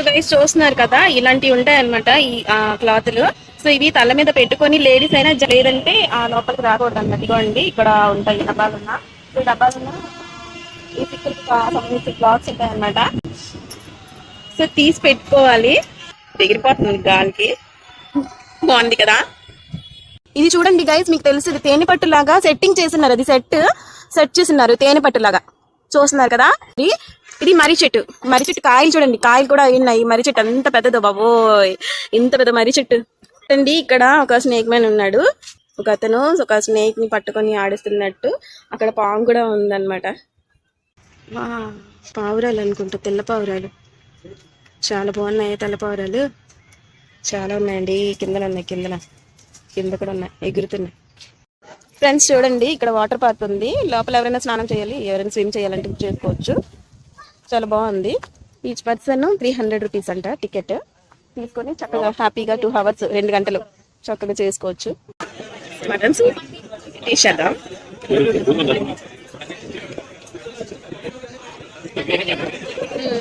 So guys చూస్తున్నారు కదా ఇలాంటివి ఉంటాయి అనమాట ఈ క్లాత్లు. సో ఇవి తల మీద పెట్టుకొని లేడీస్ అయినా లేదంటే ఆ లోపలికి రాకూడదు అన్నమాట ఇదిగోండి ఇక్కడ ఉంటాయి డబ్బాలున్నా. ఈ డబ్బాలున్నా ఈ పిక్కలకి సంబంధించిన క్లాత్స్ ఉంటాయి అనమాట సో తీసి పెట్టుకోవాలి. ఎగిరిపోతుంది గాలికి. బాగుంది కదా? ఇది చూడండి గైస్ మీకు తెలుసు ఇది తేనెపట్టు లాగా సెట్టింగ్ చేసినారు అది సెట్ సెట్ చేసినారు తేనె పట్టు లాగా చూస్తున్నారు కదా? ఇది ఇది మర్రి చెట్టు. మర్రి చెట్టు కాయలు చూడండి. కాయలు కూడా ఉన్నాయి మర్రి చెట్టు అంత పెద్దదో బాబోయ్. ఇంత పెద్ద మర్రి చెట్టు. అండి ఇక్కడ ఒక స్నేక్ మ్యాన్ ఉన్నాడు. ఒక అతను ఒక స్నేక్ని పట్టుకొని ఆడిస్తున్నట్టు అక్కడ పాము కూడా ఉందన్నమాట. వా పావురాలు అనుకుంటా. తెల్ల పావురాలు. చాలా బాగున్నాయి తెల్ల పావురాలు? చాలా ఉన్నాయండి. కిందన ఉన్నాయి కిందన. కింద కూడా ఉన్నాయి. ఎగురుతున్నాయి. ఫ్రెండ్స్ చూడండి. ఇక్కడ వాటర్ పార్క్ ఉంది. లోపల ఎవరైనా స్నానం చేయాలి. ఎవరైనా స్విమ్ చేయాలంటే చేసుకోవచ్చు. చాలా బాగుంది. Each person three hundred rupees అంట టికెట్ తీసుకొని చక్కగా హ్యాపీగా టూ అవర్స్ రెండు గంటలు చక్కగా చేసుకోవచ్చు. మటన్ సూప్ తీసేద్దాం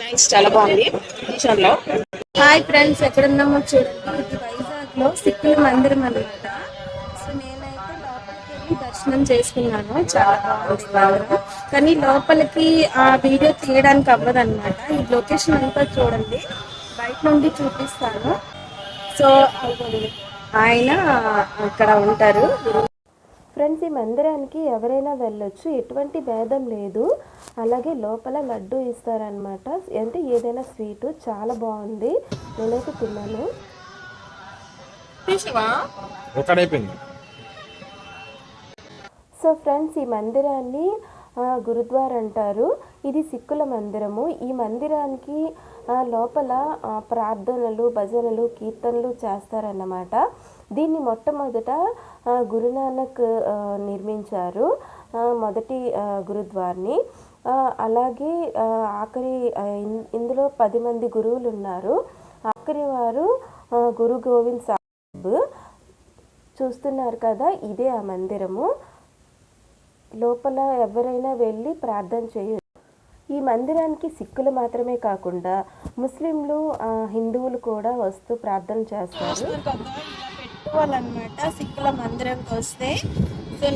నైస్ చాలా బాగుంది. లో? హాయ్ ఫ్రెండ్స్ ఎక్కడున్నామో చూడండి వైజాగ్లో సిక్కుల మందిరం అనమాట దర్శనం చేసుకున్నాను. చాలా బాగుంది. కానీ లోపలికి ఆ వీడియో తీయడానికి అవ్వదు అనమాట ఈ లొకేషన్ అంతా చూడండి. బయట నుండి చూపిస్తాను. సో. ఆయన అక్కడ ఉంటారు. ఫ్రెండ్స్ ఈ మందిరానికి ఎవరైనా వెళ్ళొచ్చు. ఎటువంటి భేదం లేదు. అలాగే లోపల లడ్డు ఇస్తారనమాట అంటే ఏదైనా స్వీటు. చాలా బాగుంది. నేనైతే తిన్నాను. ఒకడైపోయింది సో ఫ్రెండ్స్ ఈ మందిరాన్ని గురుద్వార్ అంటారు. ఇది సిక్కుల మందిరము. ఈ మందిరానికి లోపల ప్రార్థనలు భజనలు కీర్తనలు చేస్తారన్నమాట. దీన్ని మొట్టమొదట గురునానక్ నిర్మించారు మొదటి గురుద్వార్ని. అలాగే ఆఖరి ఇందులో పది మంది గురువులు ఉన్నారు ఆఖరి వారు గురు గోవింద్ సాహిబ్. చూస్తున్నారు కదా ఇదే ఆ మందిరము. లోపల ఎవరైనా వెళ్ళి ప్రార్థన చేయొచ్చు. ఈ మందిరానికి సిక్కులు మాత్రమే కాకుండా ముస్లింలు హిందువులు కూడా వస్తూ ప్రార్థన చేస్తారు. పెట్టుకోవాలన్నమాట. సిక్కుల మందిరంకి వస్తే. సో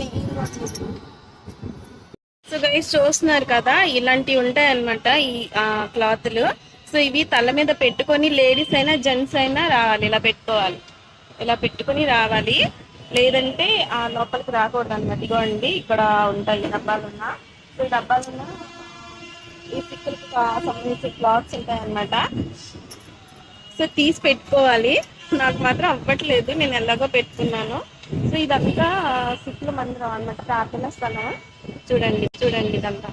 సో గైస్ చూస్తున్నారు కదా ఇలాంటివి ఉంటాయన్నమాట ఈ క్లాత్లు. సో ఇవి తల మీద పెట్టుకొని లేడీస్ అయినా జెంట్స్ అయినా రావాలి. ఇలా పెట్టుకోవాలి. ఇలా పెట్టుకొని రావాలి. లేదంటే ఆ లోపలికి రాకూడదు అనమాట ఇదిగోండి ఇక్కడ ఉంటాయి డబ్బాలున్న. సో ఈ డబ్బాలున్నా ఈ సిక్కులకి సంబంధించిన క్లాత్స్ ఉంటాయి అన్నమాట సో తీసి పెట్టుకోవాలి. నాకు మాత్రం అవ్వట్లేదు. నేను ఎలాగో పెట్టుకున్నాను. సో ఇదంతా సిక్కుల మందిరం అన్నమాట. ప్రార్థన స్థలం. చూడండి చూడండి ఇదంతా.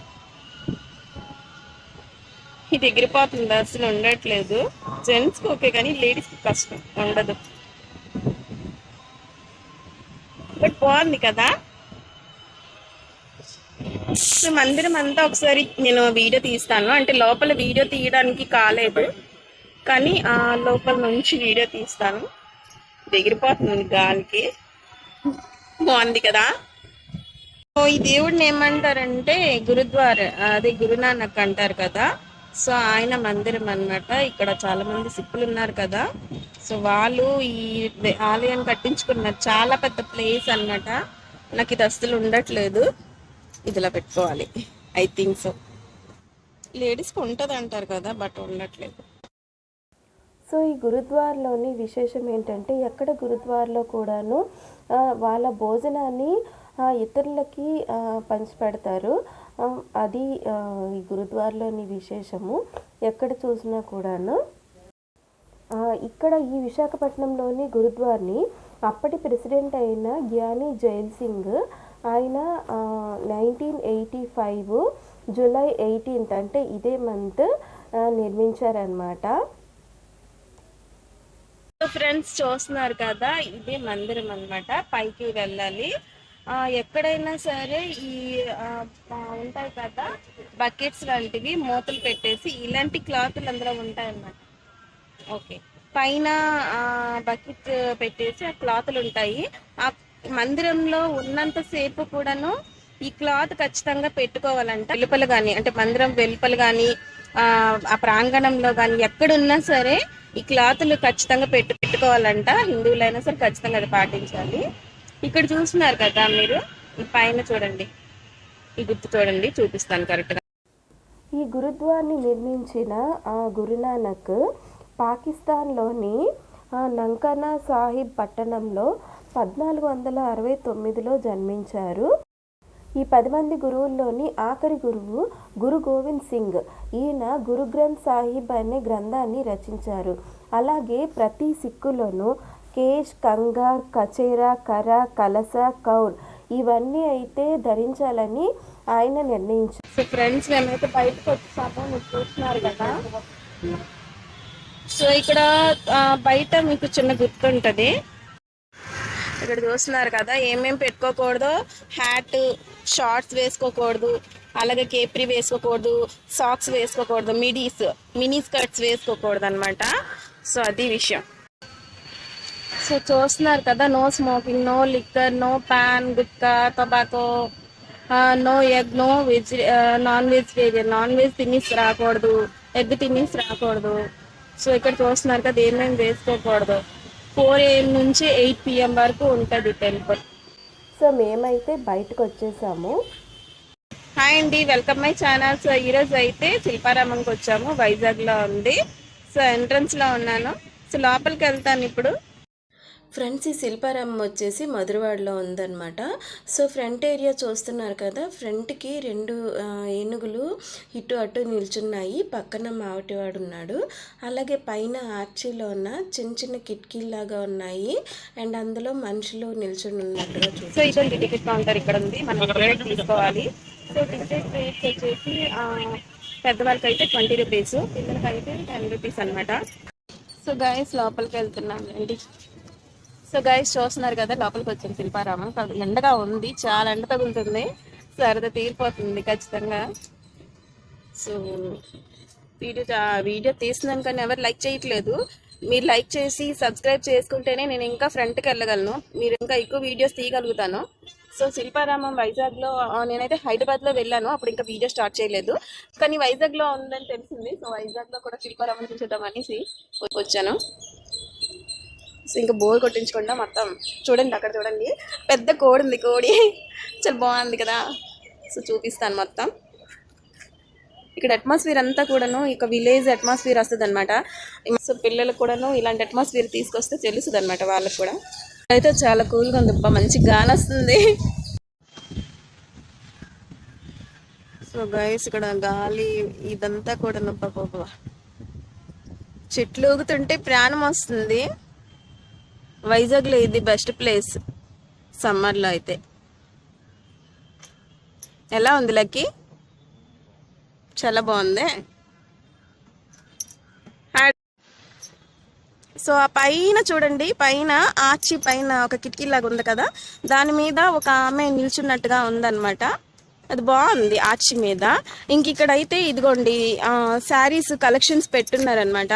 ఇది ఎగిరిపోతుంది. అసలు ఉండట్లేదు. జెంట్స్కి ఓకే కానీ లేడీస్కి కష్టం. ఉండదు. బట్ బాగుంది కదా. సో మందిరం అంతా ఒకసారి నేను వీడియో తీస్తాను. అంటే లోపల వీడియో తీయడానికి కాలేదు. కానీ ఆ లోపల నుంచి వీడియో తీస్తాను. ఎగిరిపోతుంది గాలికి. బాగుంది కదా. సో ఈ దేవుడిని ఏమంటారంటే గురుద్వార అదే గురునానక్ అంటారు కదా. సో ఆయన మందిరం అన్నమాట. ఇక్కడ చాలా మంది సిక్కులు ఉన్నారు కదా. సో వాళ్ళు ఈ ఆలయం కట్టించుకున్నారు చాలా పెద్ద ప్లేస్ అన్నమాట. నాకు ఇది అస్సలు ఉండట్లేదు. ఇదిలా పెట్టుకోవాలి. I think so. లేడీస్కి ఉంటుంది అంటారు కదా బట్ ఉండట్లేదు. సో ఈ గురుద్వార్లోని విశేషం ఏంటంటే ఎక్కడ గురుద్వార్లో కూడాను వాళ్ళ భోజనాన్ని ఇతరులకి పంచిపెడతారు. అది ఈ గురుద్వార్లోని విశేషము. ఎక్కడ చూసినా కూడాను. ఇక్కడ ఈ విశాఖపట్నంలోని గురుద్వార్ని అప్పటి ప్రెసిడెంట్ అయిన జ్ఞాని జైల్ సింగ్ ఆయన nineteen eighty five July eighteenth అంటే ఇదే మంత్ నిర్మించారనమాట ఫ్రెండ్స్ చూస్తున్నారు కదా? ఇదే మందిరం అన్నమాట. పైకి వెళ్ళాలి. ఎక్కడైనా సరే ఈ ఉంటాయి కదా బకెట్స్ లాంటివి మూతలు పెట్టేసి ఇలాంటి క్లాతులు అందులో ఉంటాయి అన్నమాట ఓకే. పైన బకెట్ పెట్టేసి ఆ క్లాతులు ఉంటాయి. ఆ మందిరంలో ఉన్నంత సేపు కూడాను ఈ క్లాత్ ఖచ్చితంగా పెట్టుకోవాలంట. వెలుపల కానీ అంటే మందిరం వెలుపల కానీ ఆ ఆ ప్రాంగణంలో కానీ ఎక్కడున్నా సరే ఈ క్లాతులు ఖచ్చితంగా పెట్టు పెట్టుకోవాలంట. హిందువులైనా సరే ఖచ్చితంగా అది పాటించాలి. ఇక్కడ చూస్తున్నారు కదా మీరు? పైన చూడండి. ఈ గుర్తు చూడండి చూపిస్తాను కరెక్ట్గా. ఈ గురుద్వారాన్ని నిర్మించిన ఆ గురునానక్ పాకిస్తాన్లోని నంకనా సాహిబ్ పట్టణంలో పద్నాలుగు వందల అరవై తొమ్మిదిలో జన్మించారు. ఈ పది మంది గురువుల్లోని ఆఖరి గురువు గురు గోవింద్ సింగ్. ఈయన గురు గ్రంథ్ సాహిబ్ అనే గ్రంథాన్ని రచించారు. అలాగే ప్రతి సిక్కులోనూ కేష్ కంగార్ కచేరా కర కలస కౌర్ ఇవన్నీ అయితే ధరించాలని ఆయన నిర్ణయించారు సో ఫ్రెండ్స్ మేమైతే బయటకు వచ్చాము మీరు చూస్తున్నారు కదా. సో ఇక్కడ బయట మీకు చిన్న గుర్తుంటుంది ఇక్కడ చూస్తున్నారు కదా. ఏమేమి పెట్టుకోకూడదు? హ్యాట్ షార్ట్స్ వేసుకోకూడదు. అలాగే కేప్రీ వేసుకోకూడదు. సాక్స్ వేసుకోకూడదు. మిడీస్ మినీ స్కర్ట్స్ వేసుకోకూడదు అనమాట సో అది విషయం. సో చూస్తున్నారు కదా no smoking no liquor no paan gutka tobacco no egg no veg non vegetarian non veg తినేసి రాకూడదు ఎగ్ తినేసి రాకూడదు. సో ఇక్కడ చూస్తున్నారు కదా ఏమేమి వేసుకోకూడదు. ఫోర్ ఏఎం నుంచి ఎయిట్ పిఎం వరకు ఉంటుంది టెంపుల్ సో మేమైతే బయటకు వచ్చేసాము. హాయ్ అండి వెల్కమ్ మై ఛానల్ సో ఈరోజు అయితే శిల్పారామంకి వచ్చాము వైజాగ్లో ఉంది. సో ఎంట్రన్స్లో ఉన్నాను. సో లోపలికి వెళ్తాను ఇప్పుడు. ఫ్రెండ్స్ ఈ శిల్పారామం వచ్చేసి మధురవాడలో ఉందన్నమాట. సో ఫ్రంట్ ఏరియా చూస్తున్నారు కదా ఫ్రంట్కి రెండు ఏనుగులు ఇటు అటు నిల్చున్నాయి. పక్కన మావటివాడు ఉన్నాడు. అలాగే పైన ఆర్చీలో ఉన్న చిన్న చిన్న కిటికీలాగా ఉన్నాయి. అండ్ అందులో మనుషులు నిల్చుని ఉన్నట్టుగా చూసి సో ఇదండి టికెట్ కౌంటర్ ఇక్కడ ఉంది. మనం టికెట్ తీసుకోవాలి. సో టికెట్ రేట్స్ వచ్చేసి ఆ, పెద్దవాళ్ళకి అయితే ట్వంటీ రూపీస్ పిల్లలకి అయితే టెన్ రూపీస్ అనమాట సో గైస్ లోపలికి వెళ్తున్నాం అండి. సో గైస్ చూస్తున్నారు కదా లోపలికి వచ్చింది శిల్పారామం. ఎండగా ఉంది చాలా ఎండ తగులుతుంది. సరదా తీరిపోతుంది ఖచ్చితంగా. సో వీడియో వీడియో తీస్తున్నాను కానీ ఎవరు లైక్ చేయట్లేదు. మీరు లైక్ చేసి సబ్స్క్రైబ్ చేసుకుంటేనే నేను ఇంకా ఫ్రంట్కి వెళ్ళగలను. మీరు ఇంకా ఎక్కువ వీడియోస్ తీయగలుగుతాను. సో శిల్పారామం వైజాగ్లో నేనైతే హైదరాబాద్లో వెళ్ళాను. అప్పుడు ఇంకా వీడియో స్టార్ట్ చేయలేదు. కానీ వైజాగ్లో ఉందని తెలిసింది. సో వైజాగ్లో కూడా శిల్పారామం చూసేద్దాం అనేసి వచ్చాను. సో ఇంకా బోర్ కొట్టించకుండా మొత్తం. చూడండి అక్కడ చూడండి. పెద్ద కోడి ఉంది కోడి. చాలా బాగుంది కదా. సో చూపిస్తాను మొత్తం. ఇక్కడ అట్మాస్ఫియర్ అంతా కూడాను ఇక విలేజ్ అట్మాస్ఫియర్ వస్తుంది అనమాట సో పిల్లలకు కూడాను ఇలాంటి అట్మాస్ఫియర్ తీసుకొస్తే తెలుస్తుంది అనమాట వాళ్ళకి కూడా. అయితే చాలా కూల్గా ఉంది. అబ్బా మంచి గాలి వస్తుంది. సో గైస్ ఇక్కడ గాలి ఇదంతా కూడా నొప్ప చెట్లు ఊగుతుంటే ప్రాణం వస్తుంది. వైజాగ్లో ఇది బెస్ట్ ప్లేస్ సమ్మర్లో అయితే. ఎలా ఉంది లక్కీ? చాలా బాగుంది. సో ఆ పైన చూడండి పైన ఆర్చి పైన ఒక కిటికీ లాగా ఉంది కదా. దాని మీద ఒక ఆమె నిల్చున్నట్టుగా ఉందన్నమాట. అది బాగుంది ఆర్చి మీద. ఇంక ఇక్కడైతే అయితే ఇదిగోండి శారీస్ కలెక్షన్స్ పెట్టున్నారనమాట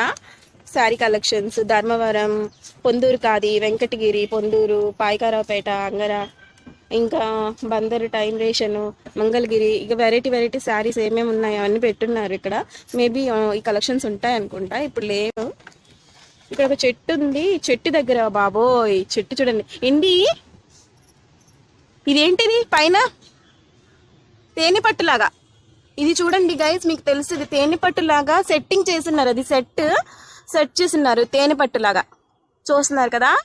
శారీ కలెక్షన్స్ ధర్మవరం పొందూరు కాది వెంకటగిరి పొందూరు పాయకారావుపేట అంగర ఇంకా బందరు టైం రేషన్ మంగళగిరి ఇక వెరైటీ వెరైటీ శారీస్ ఏమేమి ఉన్నాయో అవన్నీ పెట్టున్నారు ఇక్కడ. మేబీ ఈ కలెక్షన్స్ ఉంటాయి అనుకుంటా. ఇప్పుడు లేవు. ఇక్కడ ఒక చెట్టు ఉంది. చెట్టు దగ్గర బాబోయ్ చెట్టు చూడండి. ఎండి ఇదేంటిది? పైన? తేనె పట్టులాగా ఇది చూడండి గైస్ మీకు తెలుసు. ఇది తేనె పట్టులాగా సెట్టింగ్ చేస్తున్నారు. అది సెట్ సెట్ చేసినారు తేనె పట్టులాగా. చూస్తున్నారు కదా?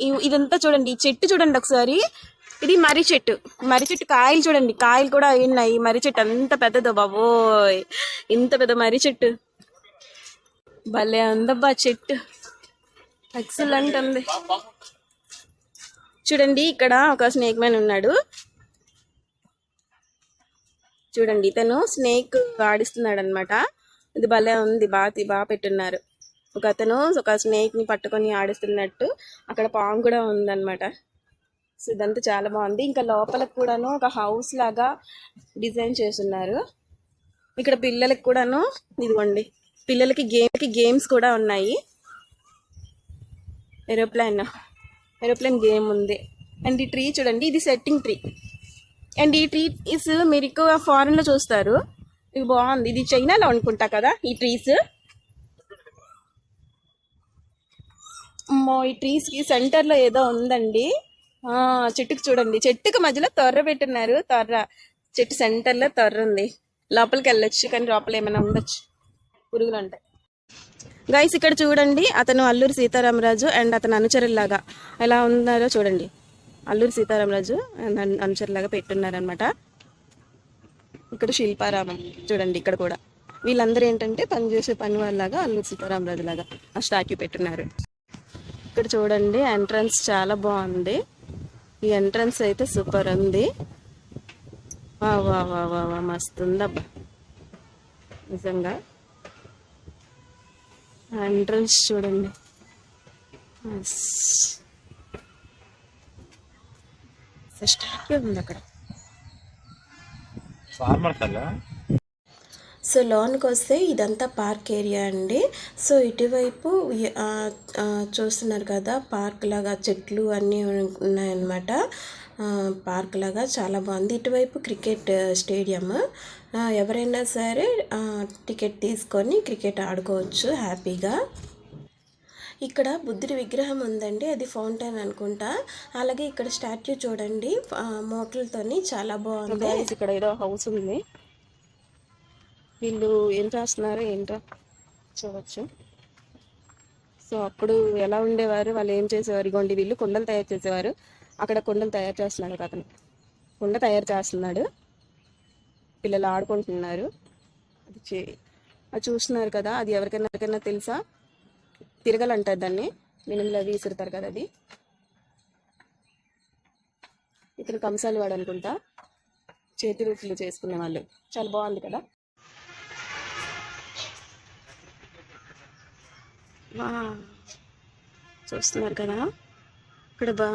ఇ- ఇదంతా చూడండి ఈ చెట్టు చూడండి ఒకసారి. ఇది మర్రి చెట్టు. మర్రి చెట్టు కాయలు చూడండి. కాయలు కూడా ఉన్నాయి మర్రి చెట్టు. అంత పెద్దదో బాబోయ్. ఇంత పెద్ద మర్రి చెట్టు. భలే ఉందబ్బా చెట్టు. ఎక్సలెంట్ ఉంది. చూడండి ఇక్కడ ఒక స్నేక్ మ్యాన్ ఉన్నాడు. చూడండి ఇతను స్నేక్ ఆడిస్తున్నాడు అనమాట ఇది భలే ఉంది. బాగా బాగా పెట్టున్నారు. ఒక అతను ఒక స్నేక్ని పట్టుకొని ఆడిస్తున్నట్టు అక్కడ పాము కూడా ఉందన్నమాట. సో ఇదంతా చాలా బాగుంది. ఇంకా లోపల కూడాను ఒక హౌస్ లాగా డిజైన్ చేస్తున్నారు. ఇక్కడ పిల్లలకి కూడాను ఇదిగోండి. పిల్లలకి గేమ్కి గేమ్స్ కూడా ఉన్నాయి. ఏరోప్లేన్ ఏరోప్లేన్ గేమ్ ఉంది. అండ్ ఈ ట్రీ చూడండి ఇది సెట్టింగ్ ట్రీ. అండ్ ఈ ట్రీ ఇస్ మీరు ఎక్కువ ఫారెన్లో చూస్తారు. ఇది బాగుంది. ఇది చైనాలో అనుకుంటా కదా ఈ ట్రీస్ అమ్మో ఈ ట్రీస్కి సెంటర్లో ఏదో ఉందండి. ఆ చెట్టుకు చూడండి. చెట్టుకు మధ్యలో తొర్ర పెట్టున్నారు తొర్ర చెట్టు సెంటర్లో తొర్ర ఉంది. లోపలికి వెళ్ళొచ్చు కానీ లోపల ఏమైనా ఉండొచ్చు. పురుగులు ఉంటాయి. గైస్ ఇక్కడ చూడండి అతను అల్లూరి సీతారామరాజు అండ్ అతను అనుచరులాగా ఎలా ఉన్నారో చూడండి. అల్లూరి సీతారామరాజు and అనుచరులాగా పెట్టున్నారనమాట ఇక్కడ శిల్పారామం చూడండి ఇక్కడ కూడా. వీళ్ళందరూ ఏంటంటే పనిచేసే పని వాళ్ళలాగా అల్లు సీతారామరాజు లాగా ఆ స్టాట్యూ పెట్టున్నారు ఇక్కడ చూడండి ఎంట్రన్స్ చాలా బాగుంది. ఈ ఎంట్రన్స్ అయితే సూపర్ ఉంది. వా వా వా వా వా మస్తు ఉందబ్బా నిజంగా ఎంట్రన్స్ చూడండి. స్టాట్యూ ఉంది అక్కడ. ఫార్మర్స్ సో లోన్కి వస్తే ఇదంతా పార్క్ ఏరియా అండి. సో ఇటువైపు చూస్తున్నారు కదా పార్క్ లాగా చెట్లు అన్నీ ఉన్నాయన్నమాట. పార్క్ లాగా చాలా బాగుంది. ఇటువైపు క్రికెట్ స్టేడియం. ఎవరైనా సరే టికెట్ తీసుకొని క్రికెట్ ఆడుకోవచ్చు హ్యాపీగా. ఇక్కడ బుద్ధుడి విగ్రహం ఉందండి అది ఫౌంటైన్ అనుకుంటా. అలాగే ఇక్కడ స్టాట్యూ చూడండి ఆ, మోటలతోని చాలా బాగుంది. ఇక్కడ ఏదో హౌస్ ఉంది. వీళ్ళు ఏం చేస్తున్నారు ఏంటో చూడవచ్చు సో అప్పుడు ఎలా ఉండేవారు వాళ్ళు ఏం చేసేవారు? ఇగోండి వీళ్ళు కుండలు తయారు చేసేవారు. అక్కడ కుండలు తయారు చేస్తున్నాడు ఒక అతను. కుండ తయారు చేస్తున్నాడు. పిల్లలు ఆడుకుంటున్నారు. అది చే- అది చూస్తున్నారు కదా అది ఎవరికైనా ఎవరికైనా తెలుసా? తిరగలంటారు దాన్ని. మినుములు అవి విసురుతారు కదా అది. ఇతను కంసాలు వాడు అనుకుంటా చేతి రుచులు చేసుకునే వాళ్ళు. చాలా బాగుంది కదా. వా చూస్తున్నారు కదా. ఇక్కడ బా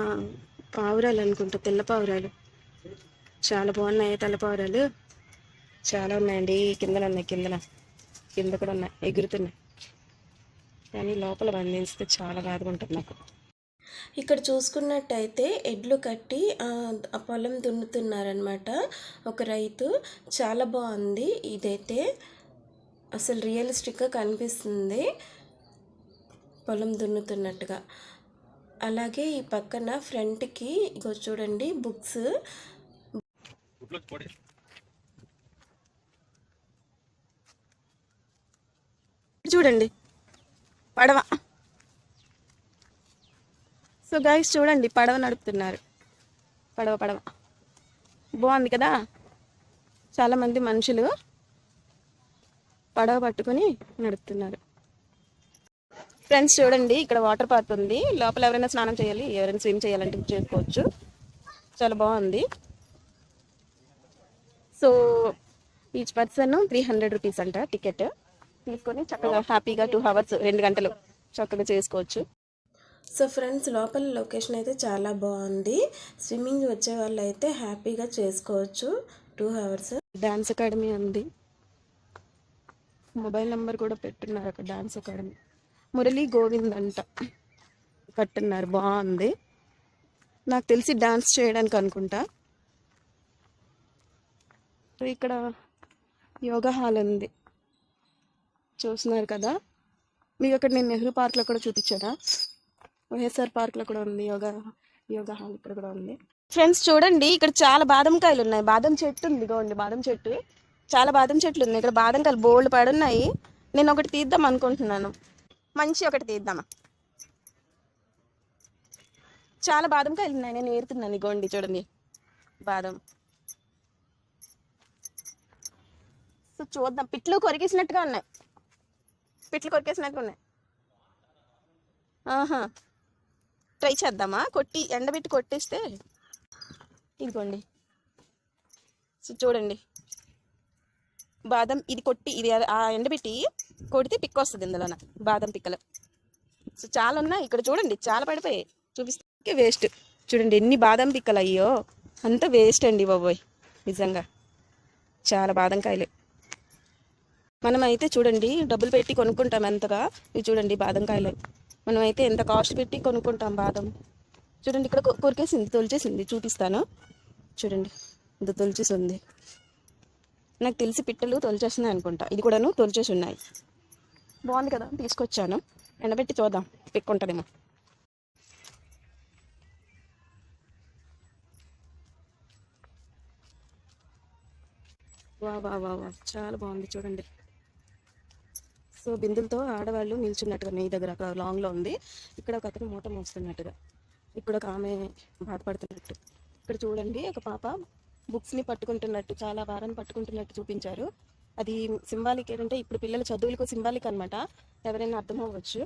పావురాలు అనుకుంటా తెల్ల పావురాలు. చాలా బాగున్నాయి తెల్ల పావురాలు. చాలా ఉన్నాయండి. కిందన ఉన్నాయి కిందన. కింద కూడా ఉన్నాయి ఎగురుతున్నాయి. కానీ లోపల బంధిస్తే చాలా బాధగా ఉంటుంది నాకు. ఇక్కడ చూసుకున్నట్టయితే ఎడ్లు కట్టి పొలం దున్నుతున్నారనమాట ఒక రైతు చాలా బాగుంది. ఇదైతే అసలు రియలిస్టిక్గా కనిపిస్తుంది పొలం దున్నుతున్నట్టుగా. అలాగే ఈ పక్కన ఫ్రంట్కి ఇగో చూడండి బుక్స్. చూడండి. పడవ. సో గైస్ చూడండి పడవ నడుపుతున్నారు. పడవ పడవ. బాగుంది కదా? చాలామంది మనుషులు పడవ పట్టుకొని నడుపుతున్నారు. ఫ్రెండ్స్ చూడండి ఇక్కడ వాటర్ పార్క్ ఉంది. లోపల ఎవరైనా స్నానం చేయాలి ఎవరైనా స్విమ్ చేయాలంటే చేసుకోవచ్చు. చాలా బాగుంది. So each person three hundred rupees అంట టికెట్ తీసుకొని చక్కగా హ్యాపీగా టూ అవర్స్ రెండు గంటలు చక్కగా చేసుకోవచ్చు. సో ఫ్రెండ్స్ లోపల లొకేషన్ అయితే చాలా బాగుంది. స్విమ్మింగ్ వచ్చే వాళ్ళు అయితే హ్యాపీగా చేసుకోవచ్చు టూ అవర్స్. డాన్స్ అకాడమీ ఉంది మొబైల్ నెంబర్ కూడా పెట్టున్నారు అక్కడ డాన్స్ అకాడమీ. మురళీ గోవింద్ అంట కట్టున్నారు బాగుంది. నాకు తెలిసి డాన్స్ చేయడానికి అనుకుంటా. సో ఇక్కడ యోగా హాల్ ఉంది. చూస్తున్నారు కదా? మీకు అక్కడ నేను నెహ్రూ పార్క్లో కూడా చూపించానా? వైఎస్ఆర్ పార్క్లో కూడా ఉంది యోగా యోగా హాల్ ఇక్కడ కూడా ఉంది. ఫ్రెండ్స్ చూడండి ఇక్కడ చాలా బాదం కాయలు ఉన్నాయి. బాదం చెట్టు ఉంది ఇగోండి బాదం చెట్టు. చాలా బాదం చెట్లు ఉన్నాయి. ఇక్కడ బాదం కాయలు బోల్డ్ పడున్నాయి. నేను ఒకటి తీద్దాం అనుకుంటున్నాను. మంచి ఒకటి తీద్దామా? చాలా బాదం కాయలు ఉన్నాయి. నేను ఏరుతున్నాను ఇగోండి చూడండి. బాదం. సో చూద్దాం. పిట్లు కొరికేసినట్టుగా ఉన్నాయి. పిట్లు కొరికేసినట్టు ఉన్నాయి. ఆహా. ట్రై చేద్దామా? కొట్టి ఎండబెట్టి కొట్టేస్తే. ఇదిగోండి. సో చూడండి. బాదం ఇది కొట్టి ఇది ఆ ఎండబెట్టి కొడితే పిక్క వస్తుంది ఇందులోన బాదం పిక్కలు. సో చాలా ఉన్నాయి. ఇక్కడ చూడండి చాలా పడిపోయాయి. చూపిస్తే వేస్ట్ చూడండి ఎన్ని బాదం పిక్కలు అయ్యో. అంత వేస్ట్ అండి బాబోయ్. నిజంగా. చాలా బాదం కాయలు మనమైతే చూడండి డబ్బులు పెట్టి కొనుక్కుంటాం ఎంతగా. ఇవి చూడండి బాదం మనమైతే ఎంత కాస్ట్ పెట్టి కొనుక్కుంటాం బాదం. చూడండి ఇక్కడ కొరికేసింది తొలిచేసింది చూపిస్తాను. చూడండి ఇంత తొలిచేసి ఉంది నాకు తెలిసి పిట్టలు తొలిచేస్తున్నాయి అనుకుంటా. ఇది కూడాను తొలిచేసి ఉన్నాయి. బాగుంది కదా తీసుకొచ్చాను. ఎండబెట్టి చూద్దాం పిక్కుంటుందేమో వా వా వా చాలా బాగుంది చూడండి. సో బిందులతో ఆడవాళ్ళు నిల్చున్నట్టుగా నెయ్యి దగ్గర అక్కడ లాంగ్లో ఉంది. ఇక్కడ ఒక అతను మూట మోస్తున్నట్టుగా. ఇక్కడ ఒక ఆమె బాధపడుతున్నట్టు. ఇక్కడ చూడండి ఒక పాప బుక్స్ని పట్టుకుంటున్నట్టు చాలా భారం పట్టుకుంటున్నట్టు చూపించారు. అది సింబాలిక్ ఏంటంటే ఇప్పుడు పిల్లల చదువులకు సింబాలిక్ అనమాట ఎవరైనా అర్థం అవ్వచ్చు.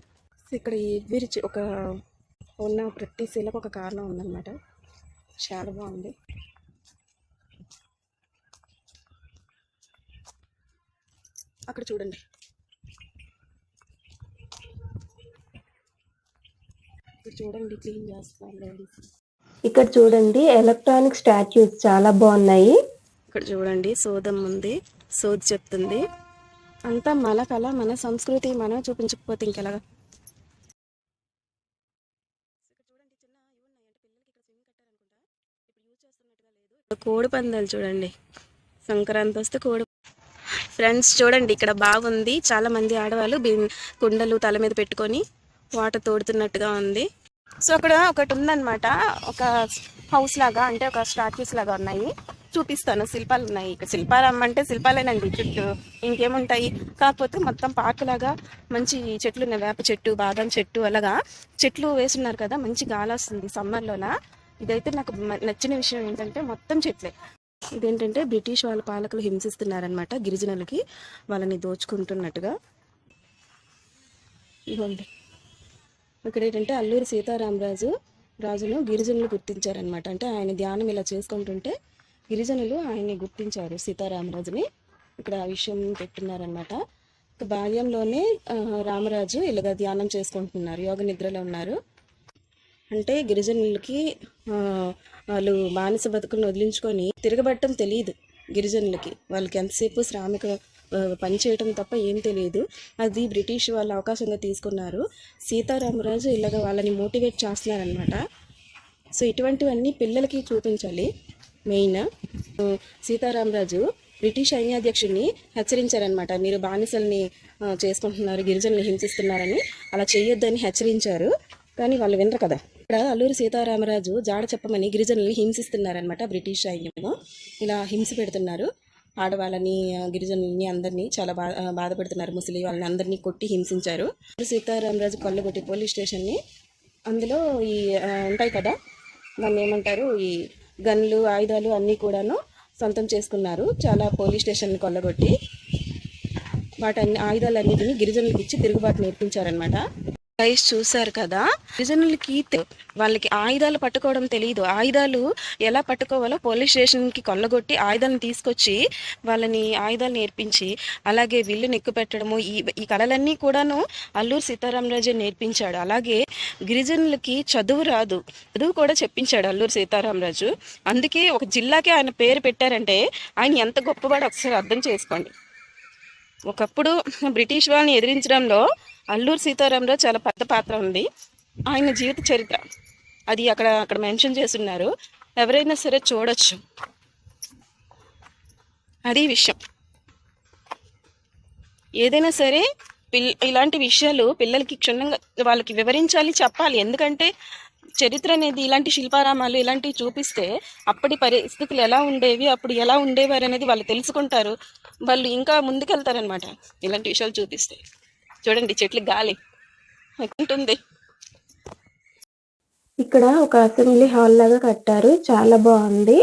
ఇక్కడ ఈ ఒక ఉన్న ప్రతి శిలకు ఒక కారణం ఉందన్నమాట. చాలా బాగుంది. అక్కడ చూడండి. ఇక్కడ చూడండి క్లీన్ చేస్తున్నారు లేడీస్ ఇక్కడ చూడండి ఎలక్ట్రానిక్ స్టాచ్యూస్ చాలా బాగున్నాయి. ఇక్కడ చూడండి సోదం ఉంది సోది చెప్తుంది. అంతా మన కళ మన సంస్కృతి మనం చూపించకపోతే ఇంకెలాగా? కోడి పందాలు చూడండి. సంక్రాంతి వస్తే కోడి ఫ్రెండ్స్ చూడండి ఇక్కడ బాగుంది. చాలా మంది ఆడవాళ్ళు కుండలు తల మీద పెట్టుకొని వాటర్ తోడుతున్నట్టుగా ఉంది. సో అక్కడ ఒకటి ఉందన్నమాట. ఒక హౌస్ లాగా అంటే ఒక స్టాచ్యూస్ లాగా ఉన్నాయి. చూపిస్తాను. శిల్పాలు ఉన్నాయి. ఇక్కడ శిల్పాలు అంటే శిల్పాలేనండి. చుట్టూ ఇంకేముంటాయి. కాకపోతే మొత్తం పార్క్ లాగా మంచి చెట్లు ఉన్నాయి. వేప చెట్టు బాదం చెట్టు అలాగా. చెట్లు వేసున్నారు కదా మంచి గాలి వస్తుంది సమ్మర్లోన ఇదైతే నాకు నచ్చిన విషయం ఏంటంటే మొత్తం చెట్లే. ఇదేంటంటే బ్రిటిష్ వాళ్ళ పాలకులు హింసిస్తున్నారనమాట గిరిజనులకి. వాళ్ళని దోచుకుంటున్నట్టుగా. ఇవ్వండి ఇక్కడ ఏంటంటే అల్లూరి సీతారామరాజు రాజును గిరిజనులు గుర్తించారనమాట అంటే ఆయన ధ్యానం ఇలా చేసుకుంటుంటే గిరిజనులు ఆయన్ని గుర్తించారు సీతారామరాజుని. ఇక్కడ ఆ విషయం పెట్టున్నారనమాట బాల్యంలోనే రామరాజు ఇలాగ ధ్యానం చేసుకుంటున్నారు యోగ నిద్రలో ఉన్నారు. అంటే గిరిజనులకి వాళ్ళు బానిస బతుకులను వదిలించుకొని తిరగబట్టం తెలియదు గిరిజనులకి. వాళ్ళకి ఎంతసేపు శ్రామిక పని చేయటం తప్ప ఏం తెలియదు. అది బ్రిటిష్ వాళ్ళు అవకాశంగా తీసుకున్నారు. సీతారామరాజు ఇలాగ వాళ్ళని మోటివేట్ చేస్తున్నారనమాట సో ఇటువంటివన్నీ పిల్లలకి చూపించాలి. మెయిన్. సీతారామరాజు బ్రిటిష్ సైన్యాధ్యక్షుడిని హెచ్చరించారనమాట మీరు బానిసల్ని చేసుకుంటున్నారు గిరిజనులు హింసిస్తున్నారని. అలా చేయొద్దని హెచ్చరించారు. కానీ వాళ్ళు వినరు కదా. ఇక్కడ అల్లూరి సీతారామరాజు జాడ చెప్పమని గిరిజనులు హింసిస్తున్నారనమాట బ్రిటిష్ సైన్యము. ఇలా హింస పెడుతున్నారు. ఆడవాళ్ళని గిరిజనుల్ని అందరినీ చాలా బా బాధపడుతున్నారు ముసలి వాళ్ళని అందరినీ కొట్టి హింసించారు. సీతారామరాజు కొల్లగొట్టి పోలీస్ స్టేషన్ని అందులో ఈ ఉంటాయి కదా దాన్ని ఏమంటారు ఈ గన్లు ఆయుధాలు అన్నీ కూడాను సొంతం చేసుకున్నారు. చాలా పోలీస్ స్టేషన్ని కొల్లగొట్టి వాటన్ని ఆయుధాలన్నిటిని గిరిజనులకు ఇచ్చి తిరుగుబాటు నేర్పించారనమాట గైస్ చూశారు కదా? గిరిజనులకి వాళ్ళకి ఆయుధాలు పట్టుకోవడం తెలియదు ఆయుధాలు ఎలా పట్టుకోవాలో పోలీస్ స్టేషన్కి కొల్లగొట్టి ఆయుధాలను తీసుకొచ్చి వాళ్ళని ఆయుధాలు నేర్పించి అలాగే విల్లు నెక్కు పెట్టడము ఈ ఈ కళలన్నీ కూడాను అల్లూరు సీతారామరాజు నేర్పించాడు. అలాగే గిరిజనులకి చదువు రాదు. చదువు కూడా చెప్పించాడు అల్లూరు సీతారామరాజు. అందుకే ఒక జిల్లాకి ఆయన పేరు పెట్టారంటే ఆయన ఎంత గొప్పవాడో ఒకసారి అర్థం చేసుకోండి. ఒకప్పుడు బ్రిటిష్ వాళ్ళని ఎదిరించడంలో అల్లూరు సీతారాంలో చాలా పెద్ద పాత్ర ఉంది. ఆయన జీవిత చరిత్ర. అది అక్కడ అక్కడ మెన్షన్ చేస్తున్నారు. ఎవరైనా సరే చూడొచ్చు. అది విషయం. ఏదైనా సరే పిల్ ఇలాంటి విషయాలు పిల్లలకి క్షుణ్ణంగా వాళ్ళకి వివరించాలి చెప్పాలి. ఎందుకంటే చరిత్ర అనేది ఇలాంటి శిల్పారామాలు ఇలాంటివి చూపిస్తే అప్పటి పరిస్థితులు ఎలా ఉండేవి అప్పుడు ఎలా ఉండేవారు అనేది వాళ్ళు తెలుసుకుంటారు. వాళ్ళు ఇంకా ముందుకెళ్తారనమాట ఇలాంటి విషయాలు చూపిస్తే. చూడండి చెట్లు గాలి. ఉంటుంది ఇక్కడ ఒక అసెంబ్లీ హాల్ లాగా కట్టారు. చాలా బాగుంది.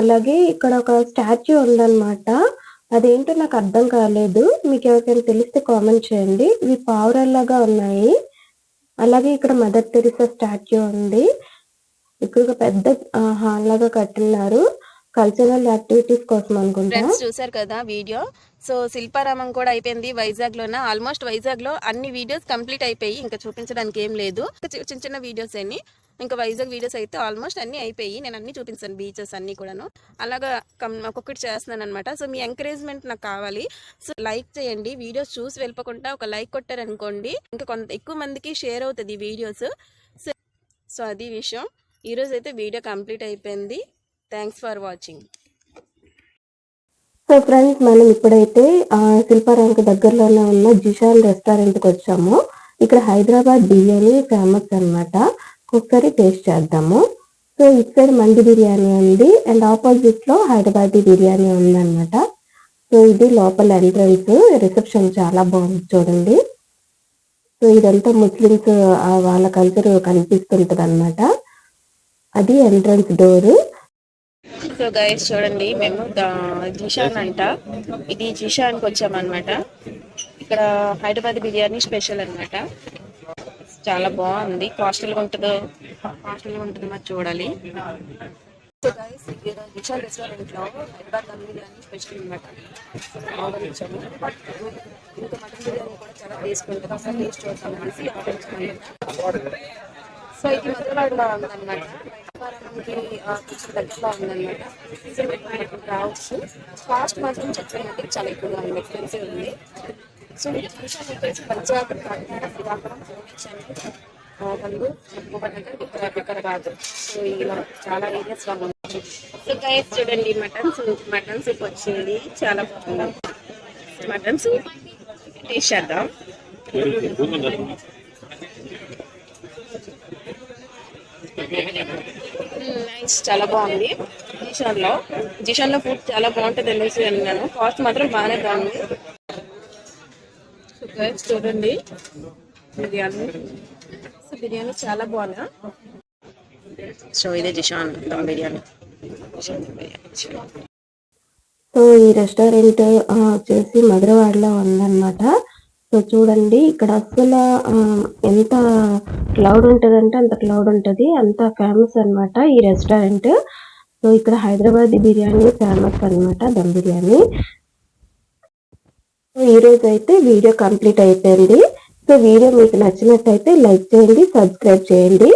అలాగే ఇక్కడ ఒక స్టాచ్యూ ఉందన్నమాట. అదేంటో నాకు అర్థం కాలేదు. మీకు ఎవరికైనా తెలిస్తే కామెంట్ చేయండి. ఇవి పావురాల్లాగా ఉన్నాయి. అలాగే ఇక్కడ మదర్ తెరిసా స్టాచ్యూ ఉంది. ఇక్కడ ఒక పెద్ద హాల్ లాగా కట్టున్నారు. కల్చరల్ యాక్టివిటీస్ కోసం అనుకుంటా? ఫ్రెండ్స్ చూసారు కదా వీడియో. సో శిల్పారామం కూడా అయిపోయింది వైజాగ్ లోన ఆల్మోస్ట్ వైజాగ్లో అన్ని వీడియోస్ కంప్లీట్ అయిపోయి ఇంకా చూపించడానికి ఏం లేదు. చిన్న చిన్న వీడియోస్ అన్ని ఇంకా వైజాగ్ వీడియోస్ అయితే ఆల్మోస్ట్ అన్ని అయిపోయి నేను అన్ని చూపించాను బీచెస్ అన్ని కూడాను. అలాగా ఒక్కొక్కటి చేస్తున్నాను అనమాట సో మీ ఎంకరేజ్మెంట్ నాకు కావాలి. సో లైక్ చేయండి. వీడియోస్ చూసి వెళ్ళిపోకుండా ఒక లైక్ కొట్టారనుకోండి ఇంకా కొంత ఎక్కువ మందికి షేర్ అవుతుంది వీడియోస్ సో సో అది విషయం. ఈరోజు అయితే వీడియో కంప్లీట్ అయిపోయింది. Thanks for watching so friends మనం ఇప్పుడైతే ఆ, దగ్గరలోనే ఉన్న జిషాన్ రెస్టారెంట్కి వచ్చాము. ఇక్కడ హైదరాబాద్ బిర్యానీ ఫేమస్ అన్నమాట. ఒకసారి టేస్ట్ చేద్దాము. సో ఇటు సైడ్ మండి బిర్యానీ ఉంది. అండ్ ఆపోజిట్లో హైదరాబాదీ బిర్యానీ ఉందన్నమాట. సో ఇది లోపల ఎంట్రన్స్. రిసెప్షన్ చాలా బాగుంది చూడండి. సో ఇదంతా ముస్లిమ్స్ వాళ్ళ కల్చర్ కనిపిస్తుంటుంది అనమాట అది ఎంట్రన్స్ డోరు. సో గైస్ చూడండి మేము ద- జిషాన్ అంట. ఇది జిషాన్కి వచ్చామన్నమాట. ఇక్కడ హైదరాబాద్ బిర్యానీ స్పెషల్ అనమాట చాలా బాగుంది. కాస్టల్గా ఉంటుందో కాస్టల్గా ఉంటుందో మరి చూడాలి. సో గైస్ ఇక్కడ జిషాన్ రెస్టారెంట్లో హైదరాబాద్ దమ్ బిర్యానీ స్పెషల్ అనమాట ఆర్డర్ ఇచ్చాము. ఇంకా మటన్ బిర్యానీ కూడా చాలా టేస్ట్ ఉంటుంది. ఒకసారి టేస్ట్ చూద్దాం అనేసి ఆర్డర్ ఇచ్చాము. సో ఇది మధురవాడలో ఉందన్నమాట వ్యాపారానికి కొంచెం దగ్గరలో ఉందన్నమాట. సో మీరు రావచ్చు కాస్ట్ మాత్రం చెప్పినట్టు చాలా ఎక్కువగా ఉంది ఎక్స్పెన్సివ్ ఉంది. సో ఈ విషయం వచ్చేసి పంచాయత్ కాకినాడ శ్రీకాకుళం పూర్ణించాను వాళ్ళు ముప్పటినగర్ ఇక్కడ ఇక్కడ కాదు. సో ఇలా చాలా ఏరియాస్లో ఉంది. సో గైస్ చూడండి మటన్ సూప్ మటన్ సూప్ వచ్చింది చాలా బాగుంది. మటన్ సూప్ టేస్ట్ చేద్దాం నైస్ చాలా బాగుంది. జిషాన్లో జిషాన్లో ఫుడ్ చాలా బాగుంటుంది అనేసి అన్నాను కాస్ట్ మాత్రం బాగానే బాగుంది. సో గైస్ చూడండి. బిర్యానీ సో బిర్యానీ చాలా బాగుంది? సో ఇదే జిషాన్ దమ్ బిర్యానీ జిషాన్ బిర్యానీ సో ఈ రెస్టారెంట్ వచ్చేసి మధురవాడలో ఉందన్నమాట. సో చూడండి ఇక్కడ అసలు ఎంత క్లౌడ్ ఉంటుందంటే అంత క్లౌడ్ ఉంటుంది. అంత ఫేమస్ అన్నమాట ఈ రెస్టారెంట్. సో ఇక్కడ హైదరాబాద్ బిర్యానీ ఫేమస్ అన్నమాట దమ్ బిర్యానీ. సో అయితే వీడియో కంప్లీట్ అయిపోయింది. సో వీడియో మీకు నచ్చినట్టయితే లైక్ చేయండి సబ్స్క్రైబ్ చేయండి.